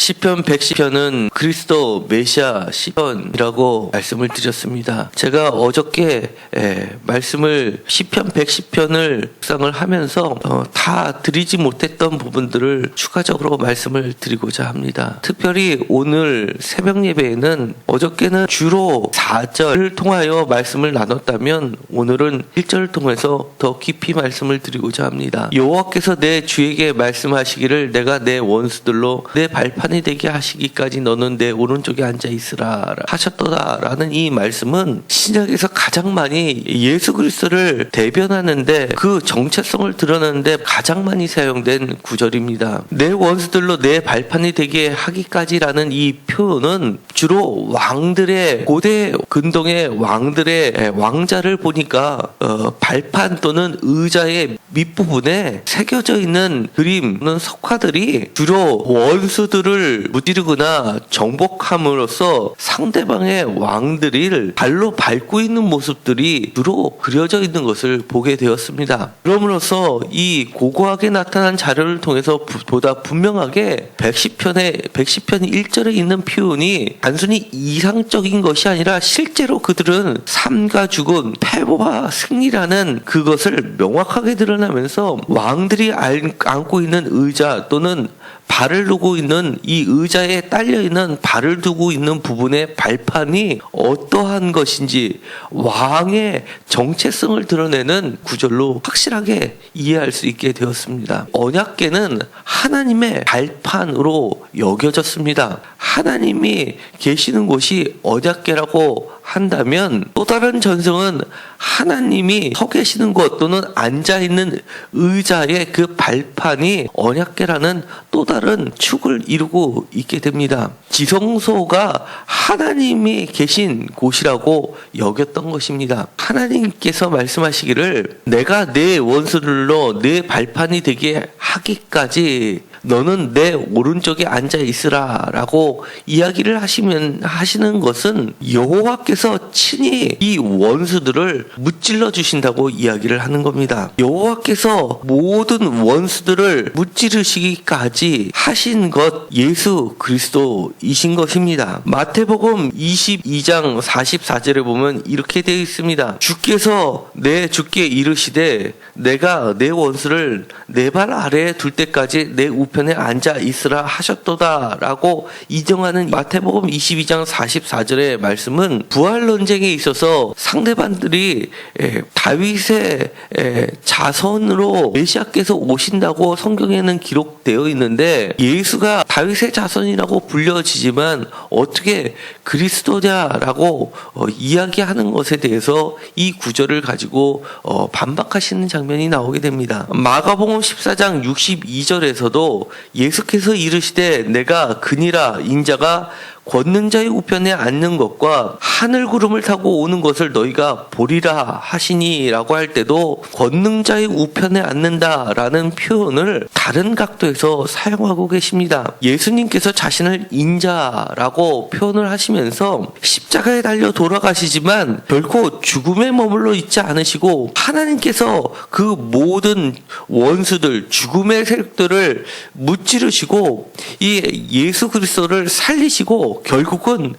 시편 110편은 그리스도 메시아 시편이라고 말씀을 드렸습니다. 제가 어저께 예, 말씀을 시편 110편을 묵상을 하면서 어, 다 드리지 못했던 부분들을 추가적으로 말씀을 드리고자 합니다. 특별히 오늘 새벽 예배에는 어저께는 주로 4절을 통하여 말씀을 나눴다면 오늘은 1절을 통해서 더 깊이 말씀을 드리고자 합니다. 여호와께서 내 주에게 말씀하시기를 내가 내 원수들로 내 발판 이 되게 하시기까지 너는 내 오른쪽에 앉아 있으라 하셨도다라는 이 말씀은 신약에서 가장 많이 예수 그리스도를 대변하는데 그 정체성을 드러내는데 가장 많이 사용된 구절입니다. 내 원수들로 내 발판이 되게 하기까지라는 이 표현은 주로 왕들의 고대 근동의 왕들의 왕자를 보니까 어, 발판 또는 의자의 밑부분에 새겨져 있는 그림은 석화들이 주로 원수들을 무찌르거나 정복함으로써 상대방의 왕들을 발로 밟고 있는 모습들이 주로 그려져 있는 것을 보게 되었습니다. 그럼으로써 이 고고하게 나타난 자료를 통해서 부- 보다 분명하게 110편의 110편 1절에 있는 표현이 단순히 이상적인 것이 아니라 실제로 그들은 삶과 죽음, 패보와 승리라는 그것을 명확하게 드러나면서 왕들이 알- 안고 있는 의자 또는 발을 두고 있는 이 의자에 딸려 있는 발을 두고 있는 부분의 발판이 어떠한 것인지 왕의 정체성을 드러내는 구절로 확실하게 이해할 수 있게 되었습니다. 언약계는 하나님의 발판으로 여겨졌습니다. 하나님이 계시는 곳이 언약계라고 한다면 또 다른 전성은 하나님이 서 계시는 곳 또는 앉아 있는 의자의 그 발판이 언약계라는 또 다른 축을 이루고 있게 됩니다. 지성소가 하나님이 계신 곳이라고 여겼던 것입니다. 하나님께서 말씀하시기를 내가 내 원수들로 내 발판이 되게 하기까지 너는 내 오른쪽에 앉아 있으라라고 이야기를 하시면 하시는 것은 여호와께서 친히 이 원수들을 무찔러 주신다고 이야기를 하는 겁니다. 여호와께서 모든 원수들을 무찌르시기까지 하신 것 예수 그리스도이신 것입니다. 마태복음 22장 44절에 보면 이렇게 되어 있습니다. 주께서 내 주께 이르시되 내가 내 원수를 내 발 아래에 둘 때까지 내 우편 에 앉아 있으라 하셨도다라고 이정하는 마태복음 22장 44절의 말씀은 부활 논쟁에 있어서 상대방들이 에, 다윗의 에, 자손으로 메시아께서 오신다고 성경에는 기록되어 있는데 예수가 다윗의 자손이라고 불려지지만 어떻게 그리스도냐라고 어, 이야기하는 것에 대해서 이 구절을 가지고 어, 반박하시는 장면이 나오게 됩니다. 마가복음 14장 62절에서도 예수께서 이르시되 내가 그니라 인자가 권능 자의 우편에 앉는 것과 하늘 구름을 타고 오는 것을 너희가 보리라 하시니라고 할 때도 권능 자의 우편에 앉는다라는 표현을 다른 각도에서 사용하고 계십니다. 예수님께서 자신을 인자라고 표현을 하시면서 십자가에 달려 돌아가시지만 결코 죽음에 머물러 있지 않으시고 하나님께서 그 모든 원수들 죽음의 세력들을 무찌르시고 이 예수 그리스도를 살리시고 결국은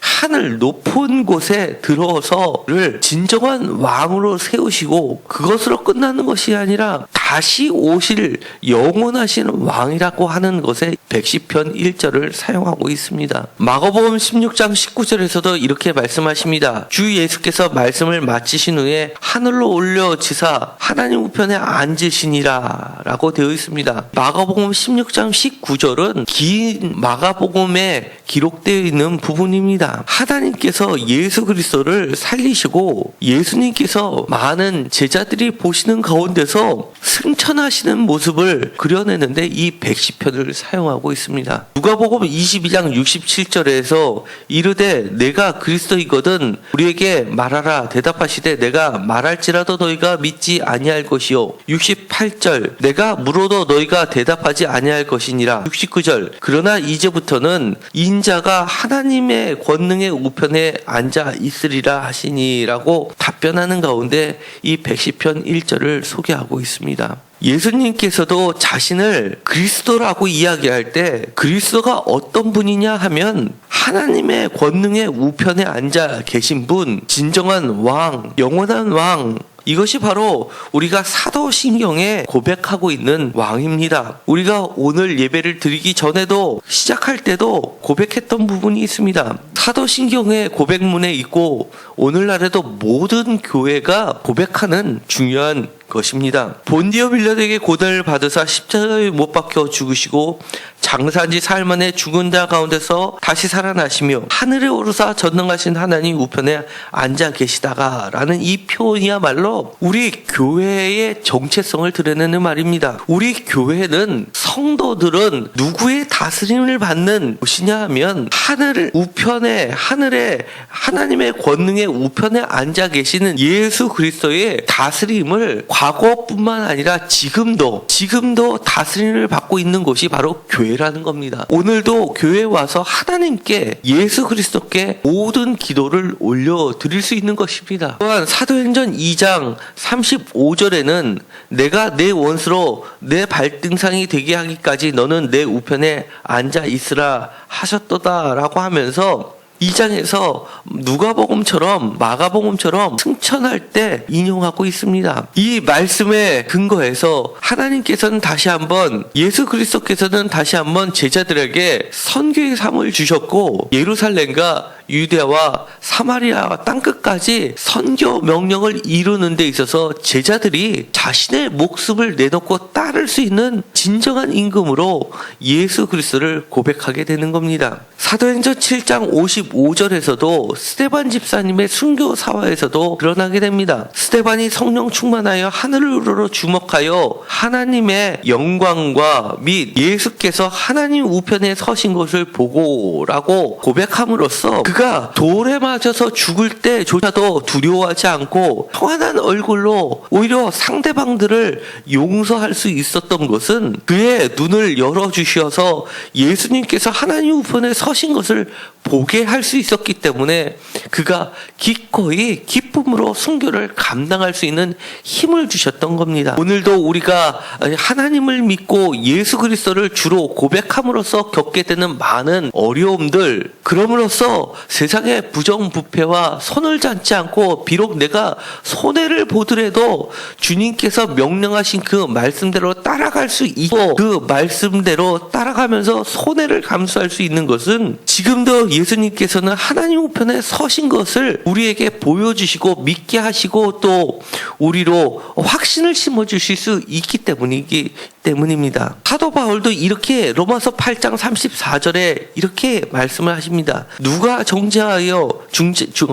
하늘 높은 곳에 들어서를 진정한 왕으로 세우시고 그것으로 끝나는 것이 아니라 다시 오실 영원하신 왕이라고 하는 것에 110편 1절을 사용하고 있습니다. 마가복음 16장 19절에서도 이렇게 말씀하십니다. 주 예수께서 말씀을 마치신 후에 하늘로 올려 지사 하나님 우편에 앉으시니라 라고 되어 있습니다. 마가복음 16장 19절은 긴 마가복음에 기록되어 있는 부분입니다. 하나님께서 예수 그리스도를 살리시고 예수님께서 많은 제자들이 보시는 가운데서 승천하시는 모습을 그려내는데 이 110편을 사용하고 있습니다. 누가복음 22장 67절에서 이르되 내가 그리스도이거든 우리에게 말하라 대답하시되 내가 말할지라도 너희가 믿지 아니할 것이요 68절 내가 물어도 너희가 대답하지 아니할 것이니라 69절 그러나 이제부터는 인자가 하나님의 권능의 우편에 앉아 있으리라 하시니라고 답변하는 가운데 이 110편 1절을 소개하고 있습니다. 것입니다. 예수님께서도 자신을 그리스도라고 이야기할 때 그리스도가 어떤 분이냐 하면 하나님의 권능의 우편에 앉아 계신 분, 진정한 왕, 영원한 왕, 이것이 바로 우리가 사도신경에 고백하고 있는 왕입니다. 우리가 오늘 예배를 드리기 전에도 시작할 때도 고백했던 부분이 있습니다. 사도신경의 고백문에 있고 오늘날에도 모든 교회가 고백하는 중요한 것입니다. 본디오 빌라드에게 고난을 받으사 십자가에 못 박혀 죽으시고 장사한 지 사흘 만에 죽은 자 가운데서 다시 살아나시며 하늘에 오르사 전능하신 하나님 우편에 앉아 계시다가 라는 이 표현이야말로 우리 교회의 정체성을 드러내는 말입니다. 우리 교회는 성도들은 누구의 다스림을 받는 곳이냐 하면 하늘 우편에 하늘에 하나님의 권능의 우편에 앉아 계시는 예수 그리스도의 다스림을 과 거뿐만 아니라 지금도 지금도 다스림을 받고 있는 곳이 바로 교회라는 겁니다. 오늘도 교회 와서 하나님께 예수 그리스도께 모든 기도를 올려 드릴 수 있는 것입니다. 또한 사도행전 2장 35절에는 내가 내 원수로 내 발등상이 되게 하기까지 너는 내 우편에 앉아 있으라 하셨도다라고 하면서 이 장에서 누가복음처럼 마가복음처럼 승천할 때 인용하고 있습니다. 이 말씀에 근거해서 하나님께서는 다시 한번 예수 그리스도께서는 다시 한번 제자들에게 선교의 삶을 주셨고 예루살렘과 유대와 사마리아 땅 끝까지 선교 명령을 이루는 데 있어서 제자들이 자신의 목숨을 내놓고 따를 수 있는 진정한 임금으로 예수 그리스도를 고백하게 되는 겁니다. 사도행전 7장 55절에서도 스테반 집사님의 순교 사화에서도 드러나게 됩니다. 스테반이 성령 충만하여 하늘으로 주목하여 하나님의 영광과 및 예수께서 하나님 우편에 서신 것을 보고라고 고백함으로써 그가 돌에 맞아서 죽을 때조차도 두려워하지 않고 평안한 얼굴로 오히려 상대방들을 용서할 수 있었던 것은 그의 눈을 열어주셔서 예수님께서 하나님 우편에 서신 것을 보게 할 수 있었기 때문에 그가 기꺼이 기쁨으로 순교를 감당할 수 있는 힘을 주셨던 겁니다. 오늘도 우리가 하나님을 믿고 예수 그리스도를 주로 고백함으로써 겪게 되는 많은 어려움들 그럼으로써 세상의 부정부패와 손을 잡지 않고 비록 내가 손해를 보더라도 주님께서 명령하신 그 말씀대로 따라갈 수 있고 그 말씀대로 따라가면서 손해를 감수할 수 있는 것은 지금도 예수님께서는 하나님 우편에 서신 것을 우리에게 보여주시고 믿게 하시고 또 우리로 확신을 심어주실 수 있기 때문이기 때문입니다. 사도 바울도 이렇게 로마서 8장 34절에 이렇게 말씀을 하십니다. 누가 정죄하여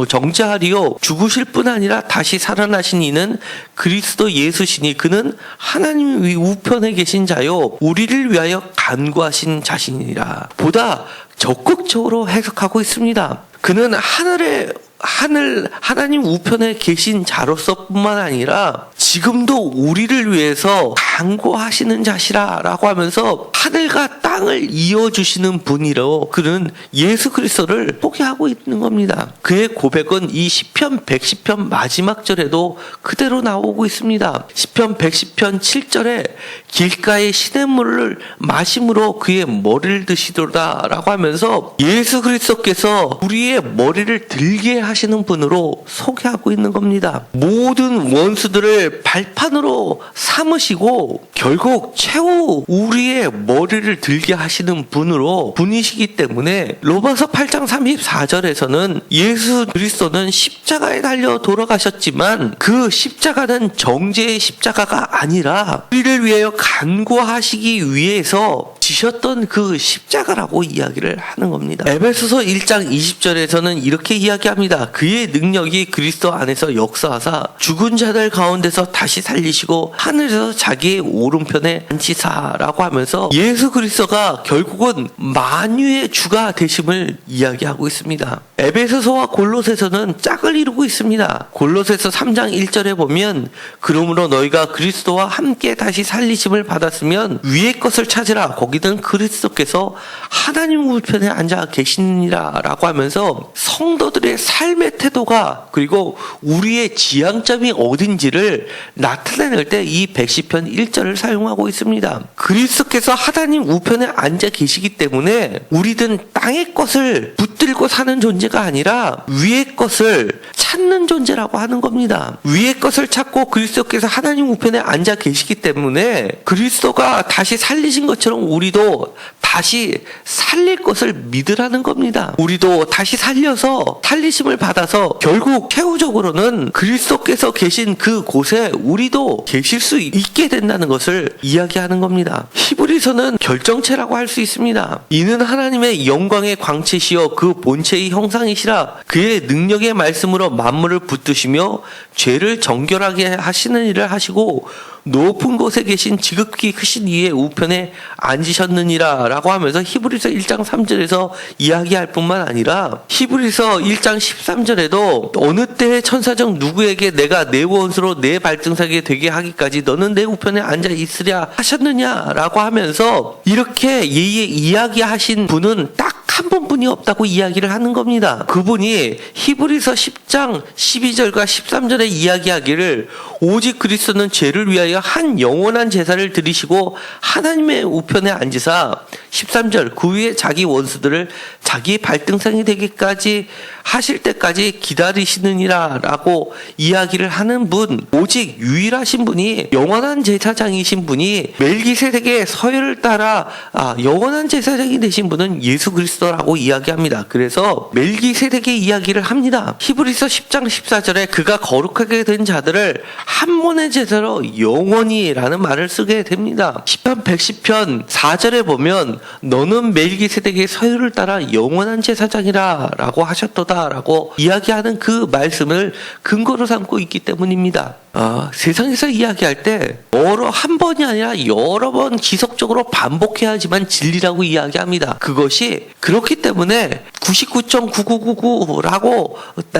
정죄하리요 죽으실 뿐 아니라 다시 살아나신 이는 그리스도 예수시니 그는 하나님 위 우편에 계신 자요 우리를 위하여 간구하신 자신이라 보다 적극적으로 해석하고 있습니다. 그는 하늘에 하늘 하나님 우편에 계신 자로서뿐만 아니라 지금도 우리를 위해서 간구하시는 자시라라고 하면서 하늘과 땅을 이어 주시는 분이로 그는 예수 그리스도를 소개하고 있는 겁니다. 그의 고백은 이 시편 110편 마지막 절에도 그대로 나오고 있습니다. 시편 110편 7절에 길가의 시냇물을 마심으로 그의 머리를 드시도다라고 하면서 예수 그리스도께서 우리의 머리를 들게 하 시는 분으로 소개하고 있는 겁니다. 모든 원수들을 발판으로 삼으시고 결국 최후 우리의 머리를 들게 하시는 분으로 분이시기 때문에 로마서 8장 34절에서는 예수 그리스도는 십자가에 달려 돌아가셨지만 그 십자가는 정죄의 십자가가 아니라 우리를 위하여 간구하시기 위해서 지셨던 그 십자가라고 이야기를 하는 겁니다. 에베소서 1장 20절에서는 이렇게 이야기합니다. 그의 능력이 그리스도 안에서 역사하사 죽은 자들 가운데서 다시 살리시고 하늘에서 자기의 오른편에 앉히사라고 하면서 예수 그리스도가 결국은 만유의 주가 되심을 이야기하고 있습니다. 에베소서와 골로새서는 짝을 이루고 있습니다. 골로새서 3장 1절에 보면 그러므로 너희가 그리스도와 함께 다시 살리심을 받았으면 위의 것을 찾으라. 거기 거기는 그리스도께서 하나님 우편에 앉아 계시니라라고 하면서 성도들의 삶의 태도가 그리고 우리의 지향점이 어딘지를 나타낼 때 이 110편 1절을 사용하고 있습니다. 그리스도께서 하나님 우편에 앉아 계시기 때문에 우리는 땅의 것을 붙들고 사는 존재가 아니라 위의 것을 찾는 존재라고 하는 겁니다. 위의 것을 찾고 그리스도께서 하나님 우편에 앉아 계시기 때문에 그리스도가 다시 살리신 것처럼 우리도 다시 살릴 것을 믿으라는 겁니다. 우리도 다시 살려서 살리심을 받아서 결국 최후적으로는 그리스도께서 계신 그 곳에 우리도 계실 수 있게 된다는 것을 이야기하는 겁니다. 히브리서는 결정체라고 할 수 있습니다. 이는 하나님의 영광의 광채시여 그 본체의 형상이시라 그의 능력의 말씀으로 만물을 붙드시며 죄를 정결하게 하시는 일을 하시고 높은 곳에 계신 지극히 크신 이의 우편에 앉으셨느니라 라고 하면서 히브리서 1장 3절에서 이야기할 뿐만 아니라 히브리서 1장 13절에도 어느 때의 천사적 누구에게 내가 내 원수로 내 발등상에 되게 하기까지 너는 내 우편에 앉아 있으랴 하셨느냐라고 하면서 이렇게 예의 이야기하신 분은 딱한 분뿐이 없다고 이야기를 하는 겁니다. 그분이 히브리서 10장 12절과 13절에 이야기하기를 오직 그리스도는 죄를 위하여 한 영원한 제사를 드리시고 하나님의 우편에 앉으사 13절 그 위에 자기 원수들을 자기 발등상이 되기까지 하실 때까지 기다리시느니라라고 이야기를 하는 분 오직 유일하신 분이 영원한 제사장이신 분이 멜기세덱의 서열을 따라 아, 영원한 제사장이 되신 분은 예수 그리스도라고 이야기합니다. 그래서 멜기세덱의 이야기를 합니다. 히브리서 10장 14절에 그가 거룩하게 된 자들을 한 번의 제사로 영원히라는 말을 쓰게 됩니다. 10편 110편 4절에 보면 너는 멜기세덱의 서열을 따라 영원한 제사장이라라고 하셨도다 라고 이야기하는 그 말씀을 근거로 삼고 있기 때문입니다. 아, 세상에서 이야기할 때 여러 한 번이 아니라 여러 번 지속적으로 반복해야지만 진리라고 이야기합니다. 그것이 그렇기 때문에 99.9999라고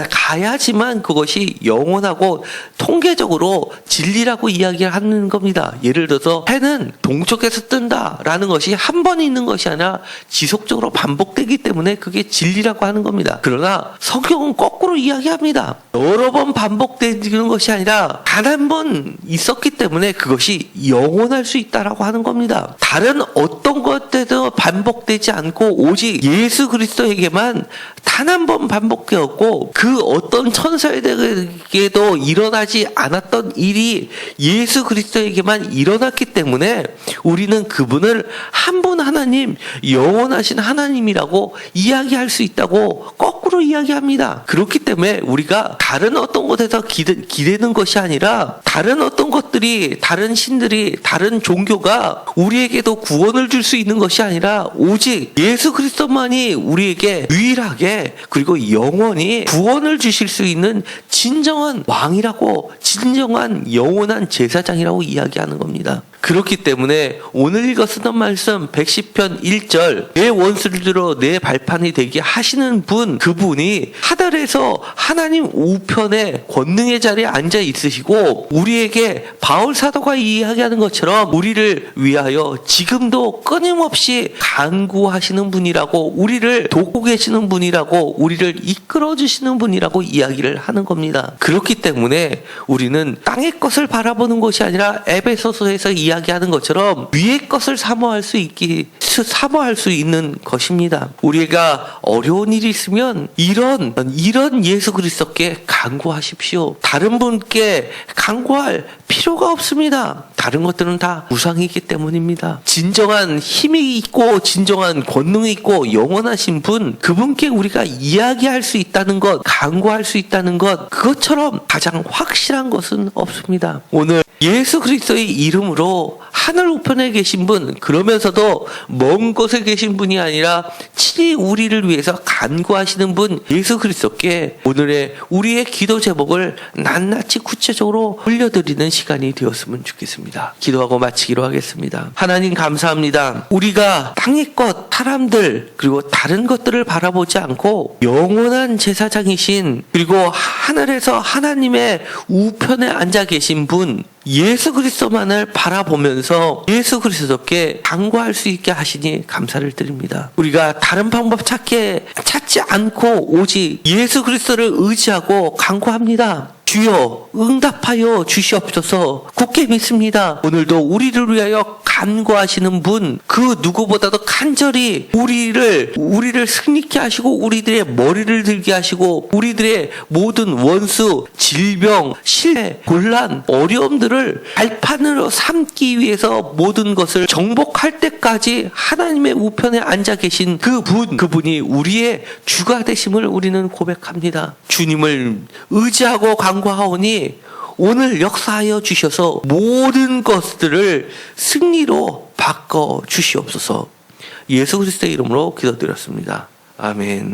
가야지만 그것이 영원하고 통계적으로 진리라고 이야기하는 겁니다. 예를 들어서 해는 동쪽에서 뜬다라는 것이 한 번 있는 것이 아니라 지속적으로 반복되기 때문에 그게 진리라고 하는 겁니다. 그러나 성경은 거꾸로 이야기합니다. 여러 번 반복되는 것이 아니라 단 한 번 있었기 때문에 그것이 영원할 수 있다라고 하는 겁니다. 다른 어떤 것들도 반복되지 않고 오직 예수 그리스도에게만 단 한 번 반복되었고 그 어떤 천사에게도 일어나지 않았던 일이 예수 그리스도에게만 일어났기 때문에 우리는 그분을 한 분 하나님 영원하신 하나님이라고 이야기할 수 있다고 거꾸로 이야기합니다. 그렇기 때문에 우리가 다른 어떤 것에서 기대, 기대 는 것이 아니라 다른 어떤 것들이 다른 신들이 다른 종교가 우리에게도 구원을 줄 수 있는 것이 아니라 오직 예수 그리스도만이 우리에게 유일하게 그리고 영원히 구원을 주실 수 있는 진정한 왕이라고 진정한 영원한 제사장이라고 이야기하는 겁니다. 그렇기 때문에 오늘 읽어 쓰던 말씀 110편 1절 내 원수들로 내 발판이 되게 하시는 분 그분이 하늘에서 하나님 우편에 권능의 자리에 앉아 있으시고 우리에게 바울 사도가 이야기하는 것처럼 우리를 위하여 지금도 끊임없이 간구하시는 분이라고 우리를 돕고 계시는 분이라고 우리를 이끌어 주시는 분이라고 이야기를 하는 겁니다. 그렇기 때문에 우리는 땅의 것을 바라보는 것이 아니라 에베소서에서 이 이야기하는 것처럼 위의 것을 사모할 수 있기 사모할 수 있는 것입니다. 우리가 어려운 일이 있으면 이런 이런 예수 그리스도께 간구하십시오. 다른 분께 간구할 필요가 없습니다. 다른 것들은 다 우상이기 때문입니다. 진정한 힘이 있고 진정한 권능이 있고 영원하신 분 그분께 우리가 이야기할 수 있다는 것, 간구할 수 있다는 것 그것처럼 가장 확실한 것은 없습니다. 오늘 예수 그리스도의 이름으로 하늘 우편에 계신 분 그러면서도 먼 곳에 계신 분이 아니라 친히 우리를 위해서 간구하시는 분 예수 그리스도께 오늘의 우리의 기도 제목을 낱낱이 구체적으로 올려드리는 시간이 되었으면 좋겠습니다. 기도하고 마치기로 하겠습니다. 하나님 감사합니다. 우리가 땅의 것, 사람들 그리고 다른 것들을 바라보지 않고 영원한 제사장이신 그리고 하늘에서 하나님의 우편에 앉아 계신 분 예수 그리스도만을 바라보면서 예수 그리스도께 간구할 수 있게 하시니 감사를 드립니다. 우리가 다른 방법 찾게 찾지 않고 오직 예수 그리스도를 의지하고 간구합니다. 주여 응답하여 주시옵소서 굳게 믿습니다. 오늘도 우리를 위하여 간구하시는 분 그 누구보다도 간절히 우리를 우리를 승리케 하시고 우리들의 머리를 들게 하시고 우리들의 모든 원수 질병 실패 곤란 어려움들을 발판으로 삼기 위해서 모든 것을 정복할 때까지 하나님의 우편에 앉아 계신 그분 그분이 우리의 주가 되심을 우리는 고백합니다. 주님을 의지하고 간 구하오니 오늘 역사하여 주셔서 모든 것들을 승리로 바꿔 주시옵소서. 예수 그리스도의 이름으로 기도드렸습니다. 아멘.